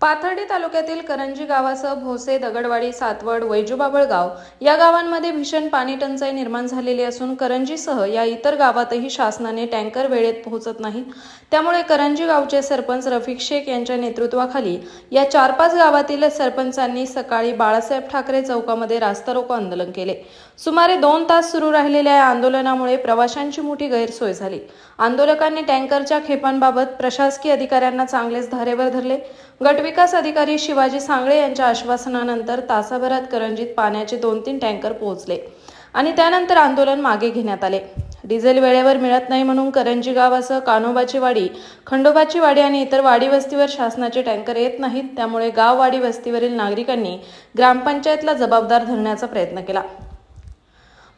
पाथर्डी तालुक्यातील करंजी गावासह भोसे दगडवाडी सातवड वैजूबाबळगाव या गावांमध्ये भीषण पाणी टंचाई निर्माण झालेली असून करंजीसह या इतर गावातही शासनाने टँकर वेळेत पोहोचत नाही. त्यामुळे करंजी गावचे सरपंच रफिक शेख यांच्या नेतृत्वाखाली या चार पाच गावातील सरपंचांनी सकाळी बाळासाहेब ठाकरे चौकामध्ये रास्ता रोको आंदोलन केले. सुमारे दोन तास सुरू राहिलेल्या या आंदोलनामुळे प्रवाशांची मोठी गैरसोय झाली. आंदोलकांनी टँकरच्या खेपांबाबत प्रशासकीय अधिकाऱ्यांना चांगलेच धारेवर धरले. गट नगरविकास अधिकारी शिवाजी सांगळे यांच्या आश्वासनानंतर तासाभरात करंजीत पाण्याचे दोन तीन टँकर पोहोचले आणि त्यानंतर आंदोलन मागे घेण्यात आले. डिझेल वेळेवर मिळत नाही म्हणून करंजी गावासह कान्होबाची वाडी खंडोबाची वाडी आणि इतर वाडी वस्तीवर शासनाचे टँकर येत नाहीत त्यामुळे गाव वाडी वस्तीवरील नागरिकांनी ग्रामपंचायतला जबाबदार धरण्याचा प्रयत्न केला.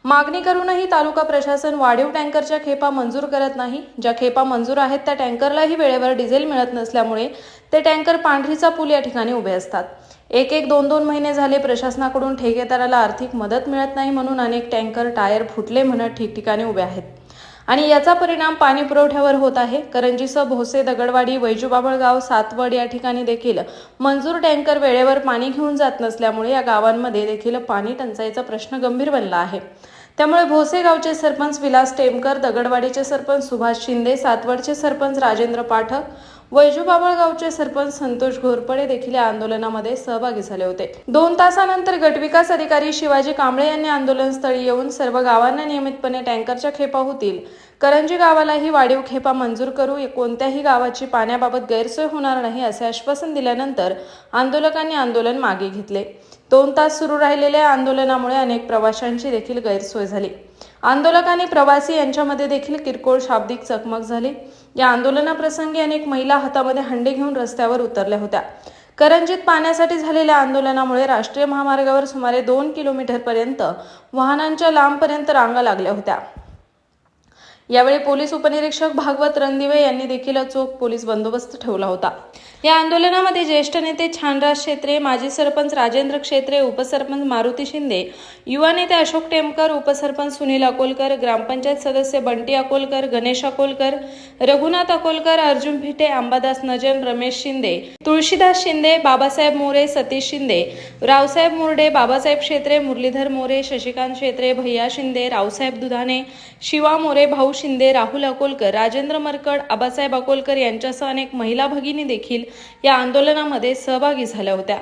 मागणी करूनही तालुका प्रशासन वाढीव टँकरच्या खेपा मंजूर करत नाही. ज्या खेपा मंजूर आहेत त्या टँकरलाही वेळेवर डिझेल मिळत नसल्यामुळे ते टँकर पांढरीचा पूल या ठिकाणी उभे असतात. एक एक दोन दोन महिने झाले प्रशासनाकडून ठेकेदाराला आर्थिक मदत मिळत नाही म्हणून अनेक टँकर टायर फुटले म्हणत ठिकठिकाणी उभे आहेत. आणि याचा परिणाम पाणी पुरवठ्यावर होत आहे. करंजीसह भोसे दगडवाडी वैजूबाबळगाव सातवड या ठिकाणी देखील मंजूर टँकर वेळेवर पाणी घेऊन जात नसल्यामुळे या गावांमध्ये देखील पाणी टंचाईचा प्रश्न गंभीर बनला आहे. त्यामुळे भोसे गावचे सरपंच विलास टेमकर दगडवाडीचे सरपंच सुभाष शिंदे सातवडचे सरपंच राजेंद्र पाठक वैजू बाबळगावचे सरपंच संतोष घोरपडे देखील या आंदोलनामध्ये सहभागी झाले होते. दोन तासानंतर गटविकास अधिकारी शिवाजी कांबळे यांनी आंदोलनस्थळी येऊन सर्व गावांना नियमितपणे टँकरच्या खेपा होतील. करंजी गावालाही वाढीव खेपा मंजूर करू कोणत्याही गावाची पाण्याबाबत गैरसोय होणार नाही असे आश्वासन दिल्यानंतर आंदोलकांनी आंदोलन मागे घेतले. दोन तास सुरू राहिलेल्या आंदोलनामुळे अनेक प्रवाशांची देखील गैरसोय झाली. आंदोलक आणि प्रवासी यांच्यामध्ये देखील किरकोळ शाब्दिक चकमक झाली. या आंदोलनाप्रसंगी अनेक महिला हातामध्ये हंडे घेऊन रस्त्यावर उतरल्या होत्या. करंजीत पाण्यासाठी झालेल्या आंदोलनामुळे राष्ट्रीय महामार्गावर सुमारे दोन किलोमीटरपर्यंत वाहनांच्या लांबपर्यंत रांगा लागल्या होत्या. यावेळी पोलीस उपनिरीक्षक भागवत रणदिवे यांनी देखील चोख पोलीस बंदोबस्त ठेवला होता. या आंदोलनामध्ये ज्येष्ठ नेते छानराज क्षेत्रे माजी सरपंच राजेंद्र क्षेत्रे उपसरपंच मारुती शिंदे युवा नेते अशोक टेमकर उपसरपंच सुनील अकोलकर ग्रामपंचायत सदस्य बंटी अकोलकर गणेश अकोलकर रघुनाथ अकोलकर अर्जुन भिटे अंबादास नजन रमेश शिंदे तुळशीदास शिंदे बाबासाहेब मोरे सतीश शिंदे रावसाहेब मुर्डे बाबासाहेब क्षेत्रे मुरलीधर मोरे शशिकांत क्षेत्रे भैया शिंदे रावसाहेब दुधाने शिवा मोरे भाऊ शिंदे राहुल अकोलकर राजेंद्र मरकड आबासाहेब अकोलकर यांच्यासह अनेक महिला भगिनी देखील या आंदोलनामध्ये सहभागी झाल्या होत्या.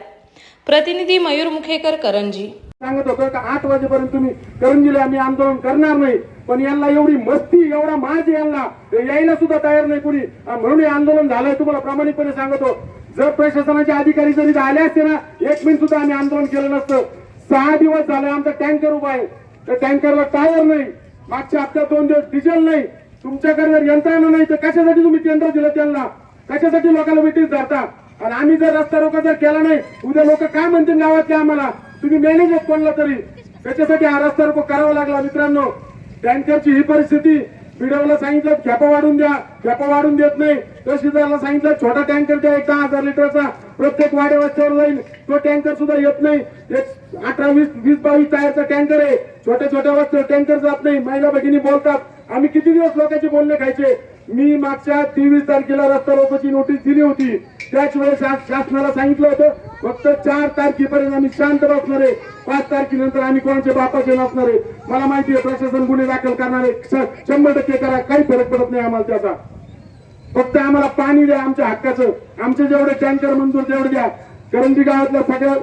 प्रतिनिधी मयूर मुखेकर करंजी. सांगत होतो का आठ वाजेपर्यंत तुम्ही करंजीला आम्ही आंदोलन करणार नाही पण यांना एवढी मस्ती एवढा माज यांना यायला सुद्धा तयार नाही कुणी. म्हणून हे आंदोलन झालंय तुम्हाला प्रामाणिकपणे सांगतो जर प्रशासनाचे अधिकारी जरी आले असते ना एक मिनिट सुद्धा आम्ही आंदोलन केलं नसतं. सहा दिवस झाले आमचा टँकर उभा आहे. त्या टँकरला टायर नाही. मागच्या हप्त्यात दोन दिवस डिझेल नाही. तुमच्याकडे जर यंत्रणा नाही तर कशासाठी तुम्ही टेंडर दिलं त्यांना? कशासाठी लोकांना वेटीस धरता? आणि आम्ही जर रस्ता रोका जर केला नाही उद्या लोक काय म्हणतील गावातले आम्हाला? तुम्ही मॅनेज आहेत कोणला तरी. त्याच्यासाठी हा रस्ता रोको करावा लागला मित्रांनो. टँकरची ही परिस्थिती पिढवला सांगितलं खेपा वाढून द्या. खेपा वाढून देत नाही. तहसीलदारला सांगितलं छोटा टँकर द्या एक दहा हजार लिटरचा. प्रत्येक वाड्यावर जाईल तो टँकर सुद्धा येत नाही. अठरा वीस वीस बावीस टायरचा टँकर आहे. छोट्या छोट्या वस्त्यावर टँकर जात नाही. महिला भगिनी बोलतात आम्ही किती दिवस लोकांचे बोलणे खायचे? मी मागच्या तेवीस तारखेला रस्ता रोकोची नोटीस दिली होती. त्याच वेळेस शासनाला सांगितलं होतं फक्त चार तारखेपर्यंत आम्ही शांत बसणार आहे. पाच तारखेनंतर आम्ही कोणाचे बापाचे नसणार आहे. मला माहिती आहे प्रशासन गुन्हे दाखल करणार आहे शंभर टक्के करा. काही फरक पडत नाही आम्हाला त्याचा. फक्त आम्हाला पाणी द्या आमच्या हक्काचं. आमचे जेवढे टँकर मंजूर तेवढे द्या. करंजी गावातल्या सगळ्या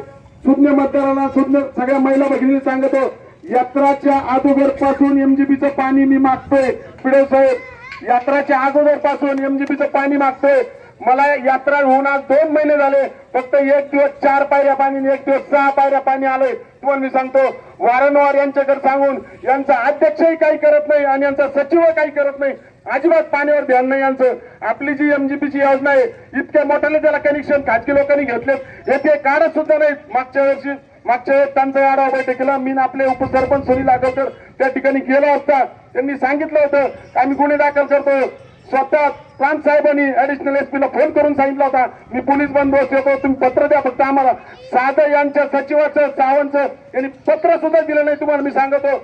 सुज्ञ मतदारांना सुज्ञ सगळ्या महिला भगिनी सांगतो यात्राच्या अगोदरपासून एमजीबीचं पाणी मी मागतोय. पिढे साहेब यात्राच्या अगोदरपासून एमजीबीचं पाणी मागतोय. मला यात्रा होऊन आज दोन महिने झाले. फक्त एक दिवस चार पायऱ्या पाणी आणि एक दिवस सहा पायऱ्या पाणी आलंय. तुम्हाला मी सांगतो वारंवार यांच्याकडे सांगून यांचा अध्यक्षही काही करत नाही आणि यांचा सचिव काही करत नाही. अजिबात पाण्यावर ध्यान नाही यांचं आपली जी एमजीपीची योजना आहे इतक्या मोठ्याने त्याला कनेक्शन खाजगी लोकांनी घेतलेत. येथे काढत सुद्धा नाही मागच्या वर्षी मागच्या वेळेस त्यांचा आढावा बैठकीला मी आपले उपसरपंच सुनील आगवकर त्या ठिकाणी गेला असता. त्यांनी सांगितलं होतं आम्ही गुन्हे दाखल करतो स्वतः प्रांत साहेबांनी ऍडिशनल एस ला फोन करून सांगितला होता. मी पोलीस बंदोबस्त येतो तुम्ही पत्र द्या फक्त आम्हाला. साधं यांच्या सचिवाचं सावंतचं यांनी पत्र सुद्धा दिलं नाही तुम्हाला मी सांगतो.